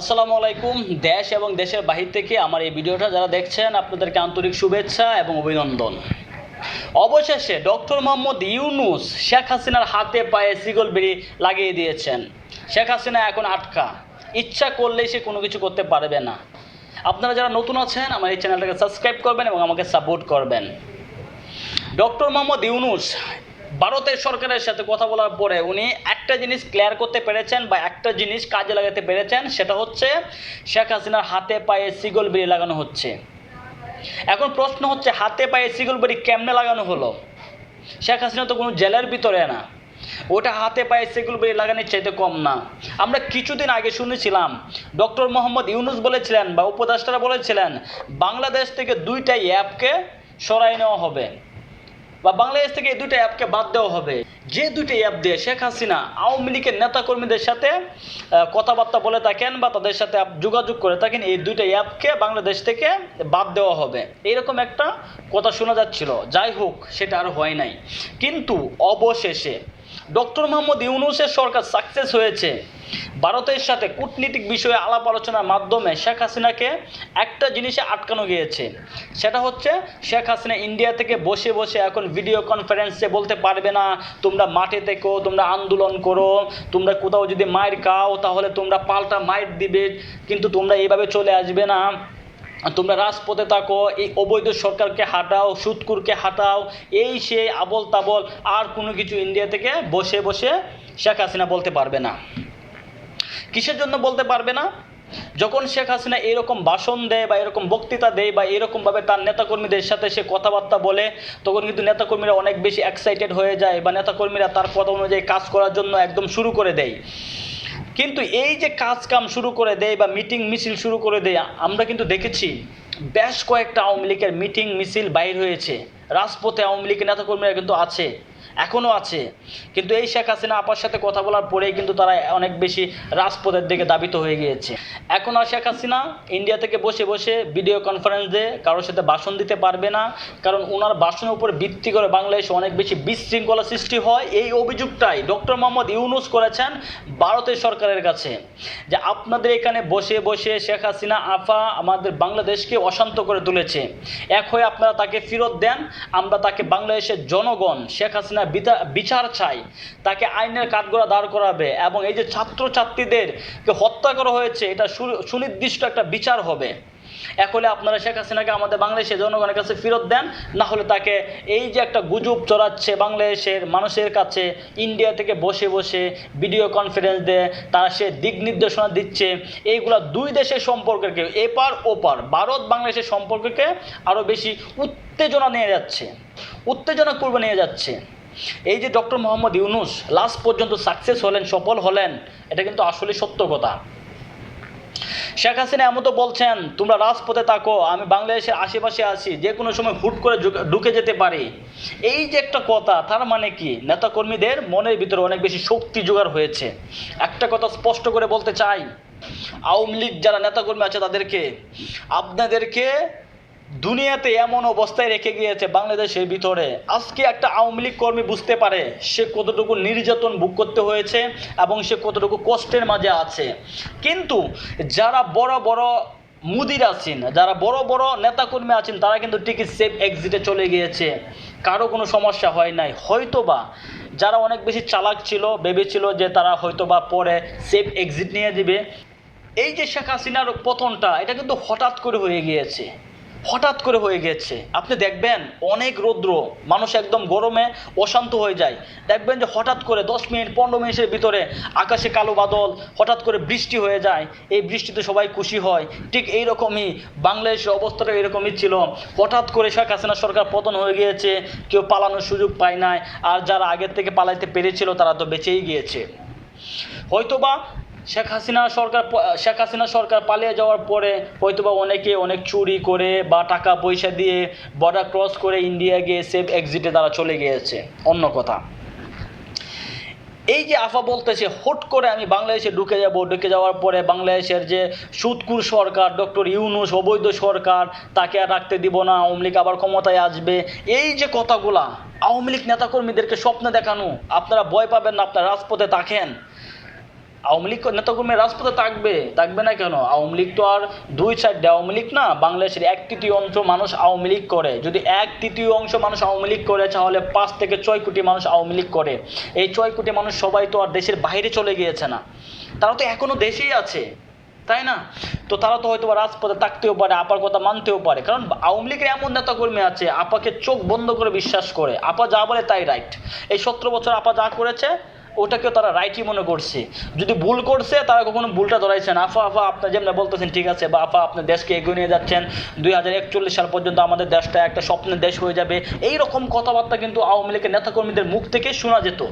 আসসালামু আলাইকুম। দেশ এবং দেশের বাহির থেকে আমার এই ভিডিওটা যারা দেখছেন, আপনাদেরকে আন্তরিক শুভেচ্ছা এবং অভিনন্দন। অবশেষে ডক্টর মোহাম্মদ ইউনুস শেখ হাসিনার হাতে পায়ে সিগল বেরি লাগিয়ে দিয়েছেন। শেখ হাসিনা এখন আটকা। ইচ্ছা করলেই সে কোনো কিছু করতে পারবে না। আপনারা যারা নতুন আছেন, আমার এই চ্যানেলটাকে সাবস্ক্রাইব করবেন এবং আমাকে সাপোর্ট করবেন। ডক্টর মোহাম্মদ ইউনুস ভারতের সরকারের সাথে কথা বলার পরে উনি একটা জিনিস ক্লিয়ার করতে পেরেছেন বা একটা জিনিস কাজে লাগাতে পেরেছেন, সেটা হচ্ছে শেখ হাসিনার হাতে পায়ে সিগল বেরি লাগানো হচ্ছে। এখন প্রশ্ন হচ্ছে, হাতে পায়ে সিগল বেরি কেমনে লাগানো হলো? শেখ হাসিনা তো কোনো জেলের ভিতরে না। ওটা হাতে পায়ে সেগুলো বেরিয়ে লাগানোর চাইতে কম না। আমরা কিছুদিন আগে শুনেছিলাম, ডক্টর মোহাম্মদ ইউনুস বলেছিলেন বা উপদেষ্টারা বলেছিলেন, বাংলাদেশ থেকে দুইটা অ্যাপকে সরাই নেওয়া হবে। বা বাংলাদেশ থেকে এই দুইটা অ্যাপকে বাদ দেওয়া হবে। যে দুটি অ্যাপ দিয়ে শেখ হাসিনা আওয়ামী লীগের নেতাকর্মীদের সাথে কথাবার্তা বলে থাকেন বা তাদের সাথে যোগাযোগ করে থাকেন, এই দুইটা অ্যাপকে বাংলাদেশ থেকে বাদ দেওয়া হবে। এরকম একটা কথা শোনা যাচ্ছিল। যাই হোক, সেটা আর হয় নাই। কিন্তু অবশেষে ডক্টর মোহাম্মদ ইউনুসের সরকার সাকসেস হয়েছে। ভারতের সাথে কূটনীতিক বিষয়ে আলাপ আলোচনার মাধ্যমে শেখ হাসিনাকে একটা জিনিসে আটকানো গিয়েছে। সেটা হচ্ছে শেখ হাসিনা ইন্ডিয়া থেকে বসে বসে এখন ভিডিও কনফারেন্সে বলতে পারবে না, তোমরা মাঠে থেকো, তোমরা আন্দোলন করো, তোমরা কোথাও যদি মায়ের খাও, তাহলে তোমরা পাল্টা মাইর দিবে, কিন্তু তোমরা এইভাবে চলে আসবে না। তোমরা রাজপথে থাকো, এই অবৈধ সরকারকে হাঁটাও, সুৎকুরকে হাঁটাও, এই সে আবল তাবল আর কোনো কিছু ইন্ডিয়া থেকে বসে বসে শেখ হাসিনা বলতে পারবে না। কিসের জন্য বলতে পারবে না? যখন শেখ হাসিনা এরকম ভাষণ দেয় বা এরকম বক্তৃতা দেয় বা এরকমভাবে তার নেতাকর্মীদের সাথে সে কথাবার্তা বলে, তখন কিন্তু নেতাকর্মীরা অনেক বেশি এক্সাইটেড হয়ে যায় বা নেতাকর্মীরা তার কথা অনুযায়ী কাজ করার জন্য একদম শুরু করে দেয়। কিন্তু এই যে কাজ কাম শুরু করে দেয় বা মিটিং মিছিল শুরু করে দেয়, আমরা কিন্তু দেখেছি বেশ কয়েকটা আওয়ামী লীগের মিটিং মিছিল বাইর হয়েছে। রাজপথে আওয়ামী লীগের নেতাকর্মীরা কিন্তু আছে। এখনও আছে। কিন্তু এই শেখ হাসিনা আপার সাথে কথা বলার পরেই কিন্তু তারা অনেক বেশি রাজপথের দিকে দাবিত হয়ে গিয়েছে। এখন আর শেখ হাসিনা ইন্ডিয়া থেকে বসে বসে ভিডিও কনফারেন্সে কারোর সাথে ভাষণ দিতে পারবে না, কারণ ওনার ভাষণের উপর ভিত্তি করে বাংলাদেশে অনেক বেশি বিশৃঙ্খলা সৃষ্টি হয়। এই অভিযোগটাই ডক্টর মোহাম্মদ ইউনুস করেছেন ভারতের সরকারের কাছে, যে আপনাদের এখানে বসে বসে শেখ হাসিনা আফা আমাদের বাংলাদেশকে অশান্ত করে তুলেছে। এক হয়ে আপনারা তাকে ফেরত দেন, আমরা তাকে বাংলাদেশের জনগণ শেখ হাসিনা বিতা- বিচার চাই। তাকে আইনের কাঠগড়া দাঁড় করাবে এবং এই যে ছাত্রছাত্রীদেরকে হত্যা করা হয়েছে, এটা সুনির্দিষ্ট একটা বিচার হবে। এক হলে আপনারা শেখ হাসিনাকে আমাদের বাংলাদেশের জনগণের কাছে ফেরত দেন না হলে তাকে এই যে একটা গুজব চড়াচ্ছে বাংলাদেশের মানুষের কাছে, ইন্ডিয়া থেকে বসে বসে ভিডিও কনফারেন্স দেয় তারা সে দিক নির্দেশনা দিচ্ছে, এইগুলা দুই দেশের সম্পর্ককে, এপার ওপার, ভারত বাংলাদেশের সম্পর্ককে আরও বেশি উত্তেজনা নিয়ে যাচ্ছে। উত্তেজনাপূর্ব নিয়ে যাচ্ছে। এই যে ডক্টর মোহাম্মদ ইউনুস লাস্ট পর্যন্ত সাকসেস হলেন, সফল হলেন, এটা কিন্তু আসলে সত্য কথা। শেখ হাসিনা এমন তো বলছেন, তোমরা রাজপথে থাকো, আমি বাংলাদেশের আশেপাশে আছি, যে কোনো সময় হুট করে ঢুকে- যেতে পারি। এই যে একটা কথা, তার মানে কি? নেতাকর্মীদের মনের ভিতরে অনেক বেশি শক্তি জোগাড় হয়েছে। একটা কথা স্পষ্ট করে বলতে চাই, আওয়ামী লীগ যারা নেতাকর্মী আছে তাদেরকে, আপনাদেরকে দুনিয়াতে এমন অবস্থায় রেখে গিয়েছে বাংলাদেশের ভিতরে। আজকে একটা আওয়ামী লীগ কর্মী বুঝতে পারে সে কতটুকু নির্যাতন ভোগ করতে হয়েছে এবং সে কতটুকু কষ্টের মাঝে আছে। কিন্তু যারা বড় বড় মুদির আছেন, যারা বড় বড় নেতাকর্মী আছেন, তারা কিন্তু টিকিট সেফ এক্সিটে চলে গিয়েছে। কারও কোনো সমস্যা হয় নাই। হয়তোবা যারা অনেক বেশি চালাক ছিল, ভেবেছিল যে তারা হয়তোবা পরে সেফ এক্সিট নিয়ে দিবে। এই যে শেখ হাসিনার পতনটা, এটা কিন্তু হঠাৎ করে হয়ে গিয়েছে। হঠাৎ করে হয়ে গেছে। আপনি দেখবেন অনেক রৌদ্র, মানুষ একদম গরমে অশান্ত হয়ে যায়। দেখবেন যে হঠাৎ করে দশ মিনিট, পনেরো মিনিটের ভিতরে আকাশে কালো বাদল, হঠাৎ করে বৃষ্টি হয়ে যায়। এই বৃষ্টিতে সবাই খুশি হয়। ঠিক এই রকমই বাংলাদেশের অবস্থাটা এরকমই ছিল। হঠাৎ করে শেখ হাসিনা সরকার পতন হয়ে গিয়েছে। কেউ পালানোর সুযোগ পায় নাই। আর যারা আগের থেকে পালাইতে পেরেছিল, তারা তো বেঁচেই গিয়েছে। হয়তোবা শেখ হাসিনা সরকার শেখ হাসিনা সরকার পালিয়ে যাওয়ার পরে হয়তোবা অনেকে অনেক চুরি করে বা টাকা পয়সা দিয়ে বর্ডার ক্রস করে ইন্ডিয়া গিয়ে সেফ এক্সিটে তারা চলে গিয়েছে। অন্য কথা। এই যে আফা বলতেছে, হুট করে আমি বাংলাদেশে ঢুকে যাব। ঢুকে যাওয়ার পরে বাংলাদেশের যে সুৎকুর সরকার, ডক্টর ইউনুস, অবৈধ সরকার, তাকে আর রাখতে দিব না, আওয়ামী লীগ আবার ক্ষমতায় আসবে। এই যে কথাগুলা, আওয়ামী লীগ নেতাকর্মীদেরকে স্বপ্নে দেখানো, আপনারা ভয় পাবেন না, আপনারা রাজপথে থাকেন। আওয়ামী লীগ নেতাকর্মী রাজপথে থাকবে থাকবে না কেন? আওয়ামী লীগ তো আর দুই সাইড আওয়ামী লীগ না, বাংলাদেশের এক তৃতীয় অংশ মানুষ আওয়ামী লীগ করে। যদি এক তৃতীয় অংশ মানুষ আওয়ামী লীগ করে, তাহলে পাঁচ থেকে ছয় কোটি মানুষ আওয়ামী লীগ করে। এই ছয় কোটি মানুষ সবাই তো আর দেশের বাইরে চলে গিয়েছে না। তারা তো এখনও দেশেই আছে, তাই না? তো তারা তো হয়তো রাজপথে থাকতেও পারে, আপার কথা মানতেও পারে। কারণ আওয়ামী লীগের এমন নেতাকর্মী আছে, আপাকে চোখ বন্ধ করে বিশ্বাস করে। আপা যা বলে তাই রাইট এই সতেরো বছর আপা যা করেছে ওটাকেও তারা রাইটই মনে করছে। যদি ভুল করছে, তারা কখনো ভুলটা ধরাইছে না। আফা আফা, আপনি যেমন বলতেছেন, ঠিক আছে, বা আফা আপনার দেশকে এগিয়ে নিয়ে যাচ্ছেন। দুই হাজার একচল্লিশ সাল পর্যন্ত আমাদের দেশটা একটা স্বপ্নের দেশ হয়ে যাবে। এই রকম কথাবার্তা কিন্তু আওয়ামী লীগের নেতাকর্মীদের মুখ থেকে শোনা যেত।